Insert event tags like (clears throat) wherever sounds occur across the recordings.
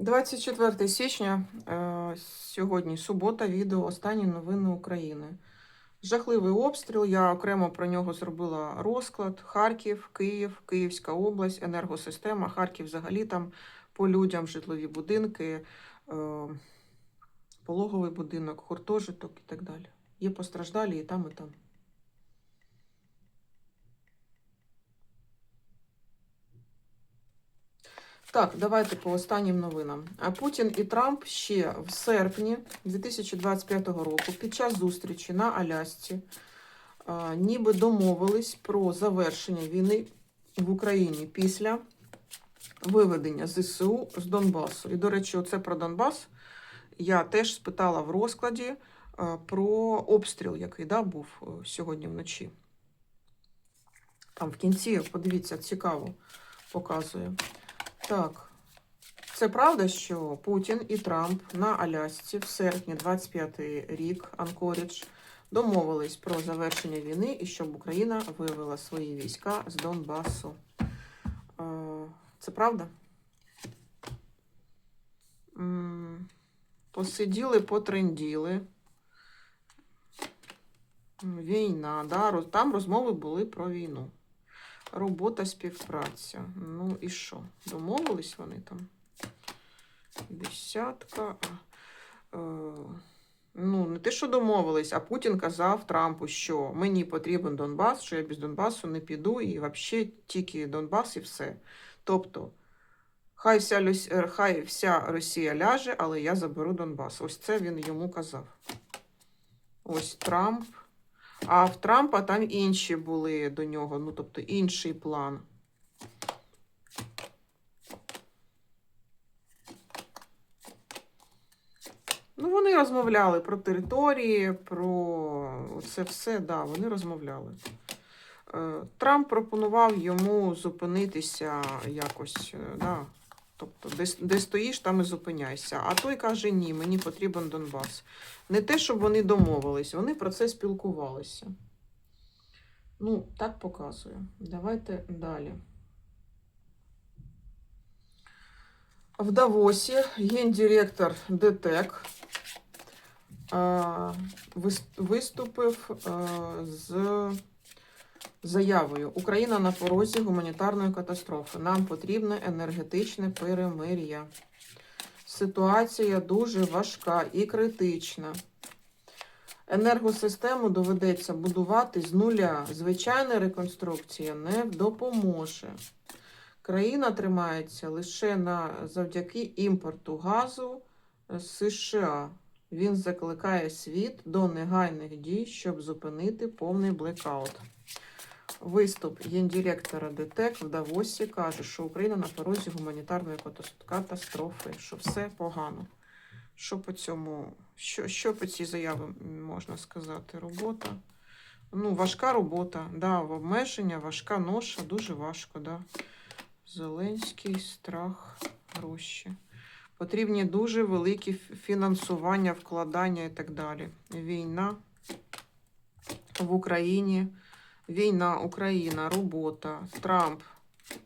24 січня, е, сьогодні субота, відео Останні новини України. Жахливий обстріл. Я окремо про нього зробила розклад. Харків, Київ, Київська область, енергосистема, Харків взагалі там по людям, житлові будинки, е, пологовий будинок, гуртожиток і так далі. Є постраждалі і там, і там. Так, давайте по останнім новинам. Путін і Трамп ще в серпні 2025 року під час зустрічі на Алясці ніби домовились про завершення війни в Україні після виведення ЗСУ з Донбасу. І, до речі, оце про Донбас я теж спитала в розкладі про обстріл, який да, був е, сьогодні вночі. Там в кінці, подивіться, цікаво показує. Так, це правда, що Путін і Трамп на Алясці в серпні 25 рік Анкорідж домовились про завершення війни і щоб Україна вивела свої війська з Донбасу. Е, Це правда? Посиділи, потренділи. Війна, да, там розмови були про війну. Робота, співпраця. Ну і що? Домовились вони там? Десятка. Е, ну, не те, що домовились, а Путін казав Трампу, що мені потрібен Донбас, що я без Донбасу не піду, і взагалі тільки Донбас і все. Тобто, хай вся, е, хай вся Росія ляже, але я заберу Донбас. Ось це він йому казав. Ось Трамп. А в Трампа там інші були до нього, ну тобто інший план. Ну, вони розмовляли про території, про це все, да, вони розмовляли. Е, Трамп пропонував йому зупинитися якось, е, да, тобто, де, де стоїш, там і зупиняйся. А той каже: ні, мені потрібен Донбас. Не те, щоб вони домовились, вони про це спілкувалися. Ну, так показує. Давайте далі. В Давосі гендиректор ДТЕК виступив з заявою: Україна на порозі гуманітарної катастрофи. Нам потрібне енергетичне перемир'я. Ситуація дуже важка і критична. Енергосистему доведеться будувати з нуля. Звичайна реконструкція не допоможе. Країна тримається лише на завдяки імпорту газу з США. Він закликає світ до негайних дій, щоб зупинити повний блекаут. Виступ гендиректора ДТЕК в Давосі каже, що Україна на порозі гуманітарної катастрофи, що все погано. Що по цьому, що, що по цій заяві можна сказати? Робота. Ну, важка робота, да, в обмеження, важка ноша, дуже важко, да. Зеленський, страх, гроші. Потрібні дуже великі фінансування, вкладання і так далі. Війна в Україні, війна, Україна, робота, Трамп,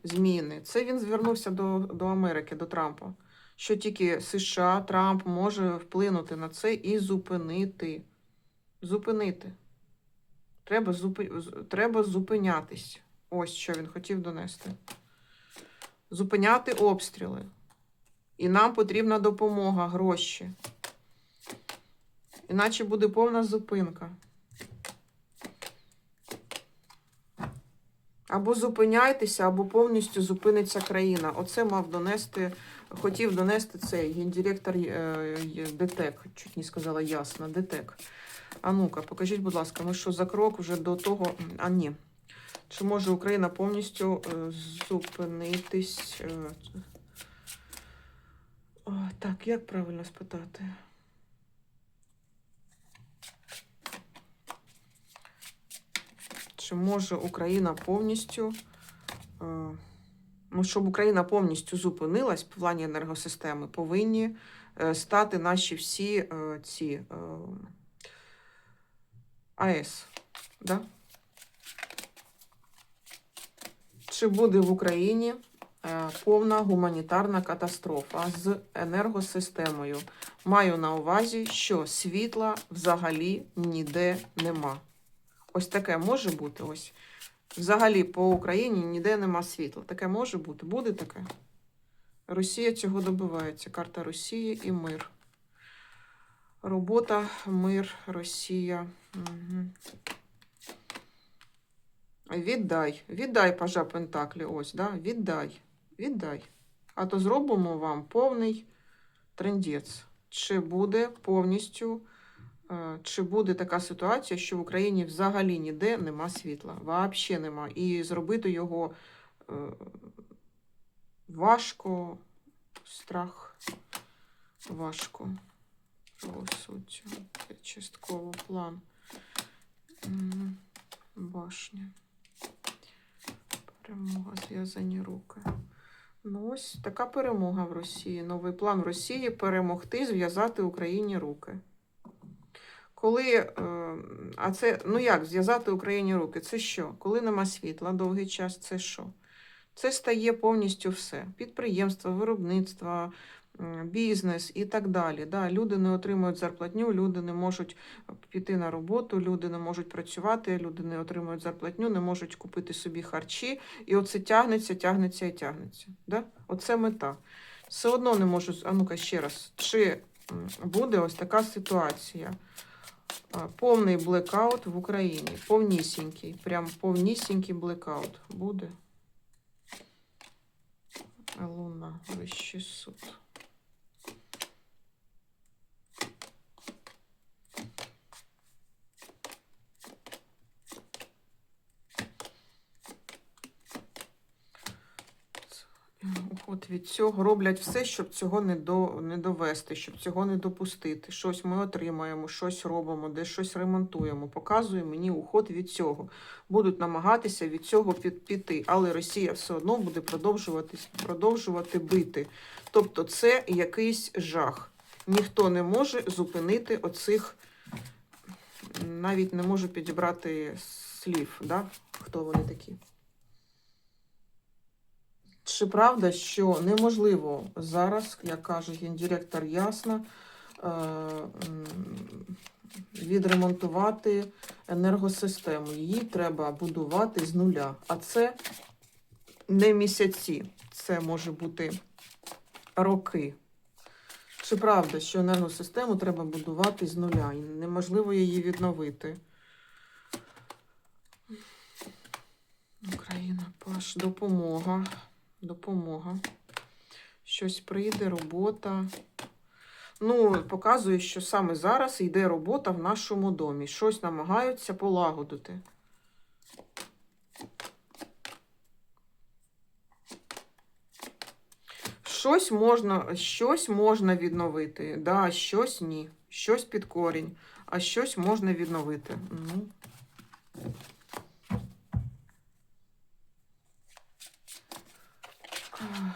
зміни. Це він звернувся до, до Америки, до Трампа. Що тільки США, Трамп може вплинути на це і зупинити. Зупинити. Треба, зупи... Треба зупинятись. Ось що він хотів донести зупиняти обстріли. І нам потрібна допомога, гроші. Іначе буде повна зупинка. Або зупиняйтеся, або повністю зупиниться країна. Оце мав донести, хотів донести цей гендиректор е, ДТЕК. Чуть не сказала ясно, ДТЕК. А ну-ка, покажіть, будь ласка, ми що за крок вже до того. А ні. Чи може Україна повністю е, зупинитись? е, О, так, як правильно спитати? Чи може Україна повністю, е, ну, щоб Україна повністю зупинилась в плані енергосистеми, повинні е, стати наші всі е, ці АЕС. Да? Чи буде в Україні повна гуманітарна катастрофа з енергосистемою. Маю на увазі, що світла взагалі ніде нема. Ось таке може бути. Ось. Взагалі по Україні ніде нема світла. Таке може бути. Буде таке? Росія цього добивається. Карта Росії і мир. Робота, мир, Росія. Угу. Віддай. Віддай, пажа Пентаклі. Ось, да? Віддай. Віддай. А то зробимо вам повний трендець. Чи буде повністю, чи буде така ситуація, що в Україні взагалі ніде нема світла. Взагалі нема. І зробити його е, важко, страх важко. Правосуддя. Частково план. Башня. Перемога, зв'язані руки. Ну, ось така перемога в Росії. Новий план в Росії перемогти, зв'язати Україні руки. Коли, е, а це, ну як, зв'язати Україні руки? Це що? Коли нема світла довгий час, це що? Це стає повністю все. Підприємства, виробництва, бізнес і так далі. Да, люди не отримують зарплатню, люди не можуть піти на роботу, люди не можуть працювати, люди не отримують зарплатню, не можуть купити собі харчі. І оце тягнеться, тягнеться і тягнеться. Да? Оце мета. Все одно не можу. А ну-ка ще раз. Чи буде ось така ситуація? Повний блекаут в Україні. Повнісінький. Прям повнісінький блекаут. Буде. Луна, вищий суд. Від цього роблять все, щоб цього не, до, не довести, щоб цього не допустити. Щось ми отримаємо, щось робимо, де щось ремонтуємо. Показує мені уход від цього. Будуть намагатися від цього піти, але Росія все одно буде продовжувати, продовжувати бити. Тобто це якийсь жах. Ніхто не може зупинити оцих, навіть не можу підібрати слів, да? хто вони такі. Чи правда, що неможливо зараз, як каже гендиректор ясно, е, відремонтувати енергосистему? Її треба будувати з нуля. А це не місяці, це може бути роки. Чи правда, що енергосистему треба будувати з нуля і неможливо її відновити? Україна, Паш, допомога. Допомога. Щось прийде, робота. Ну, показує, що саме зараз йде робота в нашому домі. Щось намагаються полагодити. Щось можна, щось можна відновити. Да, щось ні. Щось під корінь, а щось можна відновити. Ну.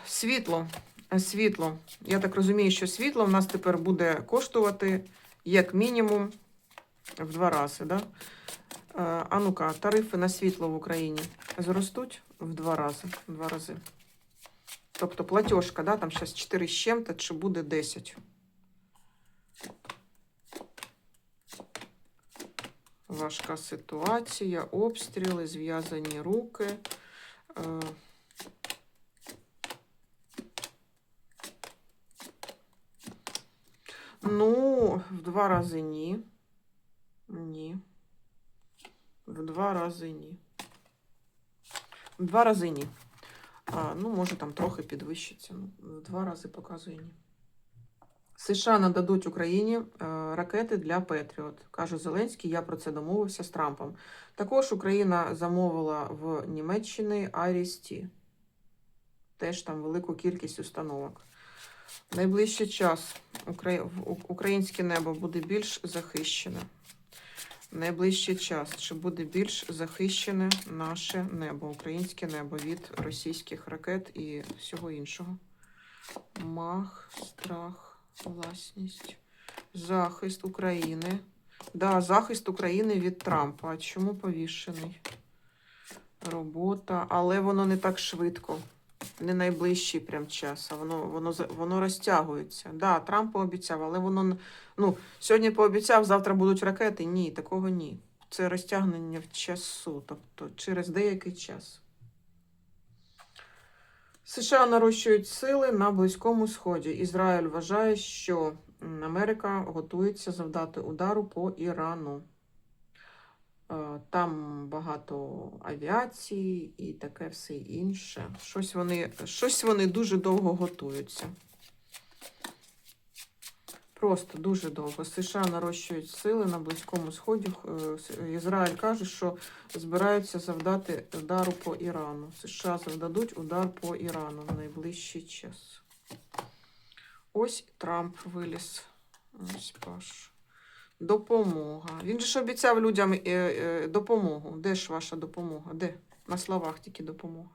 Світло. Е, Світло. Я так розумію, що світло в нас тепер буде коштувати як мінімум в два рази. Да? Е, А ну-ка, тарифи на світло в Україні зростуть в два рази. В два рази. Тобто платіжка, да, там зараз 4 з чим-то, чи буде 10. Важка ситуація, обстріли, зв'язані руки. Ну, в два рази ні. Ні. В два рази ні. В два рази ні. А, ну, може, там трохи підвищиться. Ну, в два рази показує ні. США нададуть Україні е, ракети для Петріот. Каже Зеленський, я про це домовився з Трампом. Також Україна замовила в Німеччині Арісті. Теж там велику кількість установок. Найближчий час українське небо буде більш захищене. Найближчий час чи буде більш захищене наше небо, українське небо від російських ракет і всього іншого. Мах, страх, власність, захист України. Да, захист України від Трампа. Чому повішений? Робота, але воно не так швидко. Не найближчий прям час, а воно, воно, воно розтягується. Да, Трамп пообіцяв, але воно ну, сьогодні пообіцяв, завтра будуть ракети. Ні, такого ні. Це розтягнення в часу, тобто через деякий час. США нарощують сили на Близькому Сході. Ізраїль вважає, що Америка готується завдати удару по Ірану. Е, Там багато авіації і таке все інше. Щось вони, щось вони дуже довго готуються. Просто дуже довго. США нарощують сили на Близькому Сході. Е, Ізраїль каже, що збираються завдати удару по Ірану. США завдадуть удар по Ірану в найближчий час. Ось Трамп виліз. Ось Паш. Допомога. Він же ж обіцяв людям е, е, допомогу. Де ж ваша допомога? Де? На словах тільки допомога.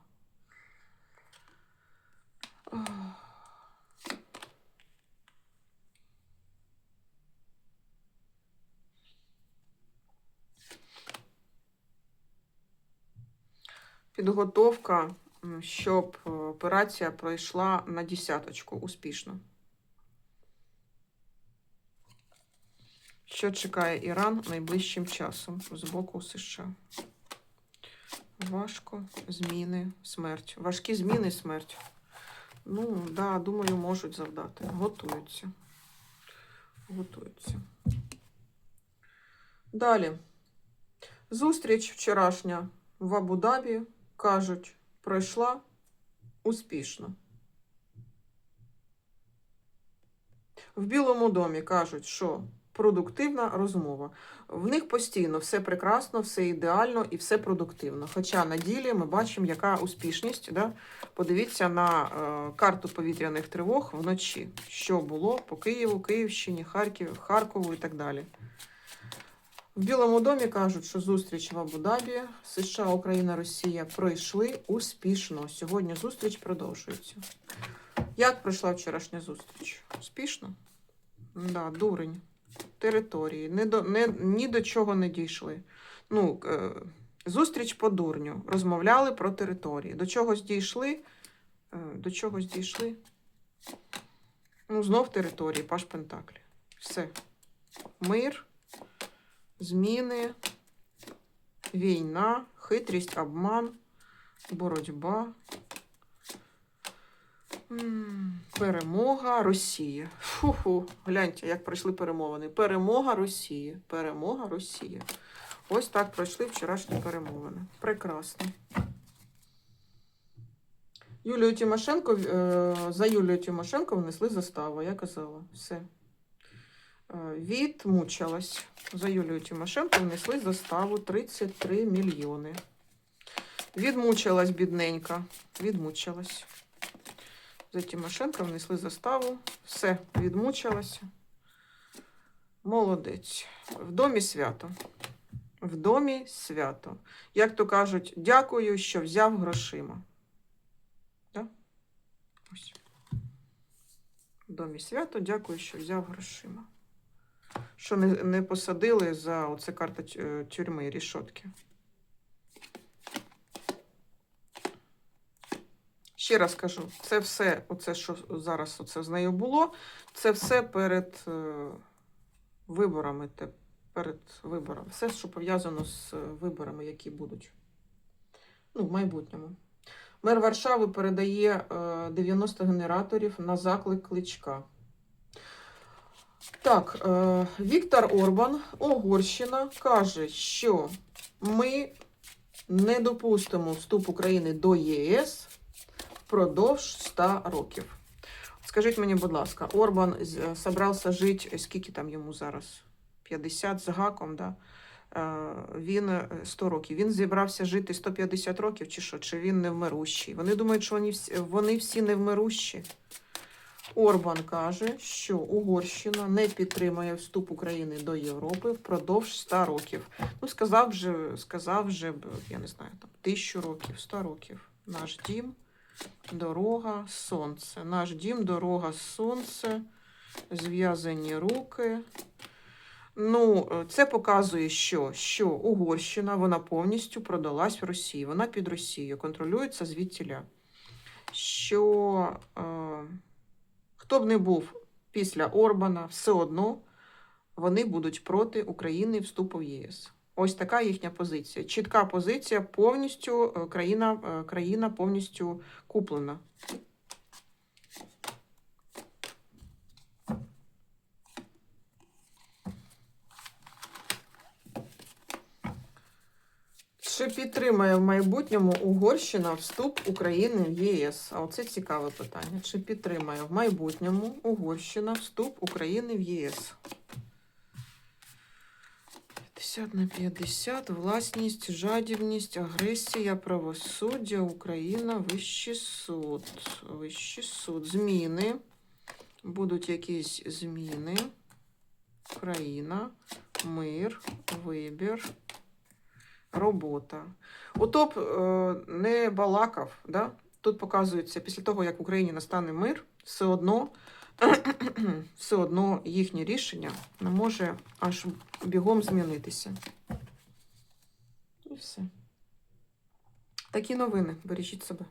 Підготовка, щоб е, операція пройшла на десяточку успішно. Що чекає Іран найближчим часом з боку США? Важко, зміни, смерть. Важкі зміни, смерть. Ну, да, думаю, можуть завдати. Готуються. Готуються. Далі. Зустріч вчорашня в Абу-Дабі, кажуть, пройшла успішно. В Білому домі кажуть, що продуктивна розмова. В них постійно все прекрасно, все ідеально і все продуктивно. Хоча на ділі ми бачимо, яка успішність. Да? Подивіться на е, карту повітряних тривог вночі, що було по Києву, Київщині, Харків, Харкову і так далі. В Білому домі кажуть, що зустріч в Абу-Дабі США, Україна, Росія пройшли успішно. Сьогодні зустріч продовжується. Як пройшла вчорашня зустріч? Успішно? Да, дурень. Території. Не до, не, ні до чого не дійшли. Ну, е, зустріч по дурню. Розмовляли про території. До чогось дійшли? Е, до чогось дійшли? Ну, знов території, Паш Пентаклі. Все. Мир зміни, війна, хитрість, обман, боротьба, перемога Росії. Фу-фу, гляньте, як пройшли перемовини. Перемога Росії. Перемога Росії. Ось так пройшли вчорашні перемовини. Прекрасно. Юлію Тимошенко, е, за Юлію Тимошенко внесли заставу, я казала. Все. Е, Відмучилась. За Юлію Тимошенко внесли заставу 33 мільйони. Відмучилась бідненька. Відмучилась. За Тимошенко внесли заставу. Все, відмучилася. Молодець. В домі свято. В домі свято. Як то кажуть, дякую, що взяв грошима. Да? В домі свято, дякую, що взяв грошима. Що не, не посадили за оце карта е, тюрми рішотки. Ще раз кажу, це все, оце, що зараз оце з нею було, це все перед е, виборами. Перед виборами. Все, що пов'язано з е, виборами, які будуть ну, в майбутньому. Мер Варшави передає е, 90 генераторів на заклик кличка. Так, е, Віктор Орбан, Угорщина, каже, що ми не допустимо вступ України до ЄС впродовж 100 років. Скажіть мені, будь ласка, Орбан з- собрався жити, скільки там йому зараз? 50 з гаком, да? Е, Він е, 100 років. Він зібрався жити 150 років, чи що? Чи він невмирущий? Вони думають, що вони всі, вони всі невмирущі. Орбан каже, що Угорщина не підтримує вступ України до Європи впродовж 100 років. Ну, сказав же, сказав же, я не знаю, там, тисячу років, 100 років. Наш дім, дорога, сонце. Наш дім, дорога, сонце, зв'язані руки. Ну, це показує, що, що Угорщина вона повністю продалась в Росії. Вона під Росією, контролюється звідтіля. що е, хто б не був після Орбана, все одно вони будуть проти України вступу в ЄС. Ось така їхня позиція. Чітка позиція, повністю е, країна, е, країна повністю куплена. Чи підтримає в майбутньому Угорщина вступ України в ЄС? А оце цікаве питання. Чи підтримає в майбутньому Угорщина вступ України в ЄС? 50 на 50, власність, жадібність, агресія, правосуддя, Україна, Вищий суд. Вищий суд. Зміни. Будуть якісь зміни. Країна, мир, вибір, робота. Ото е, не балакав, да? тут показується, після того, як в Україні настане мир, все одно, (clears throat) все одно їхнє рішення не може аж бігом змінитися. І все. Такі новини. Бережіть себе.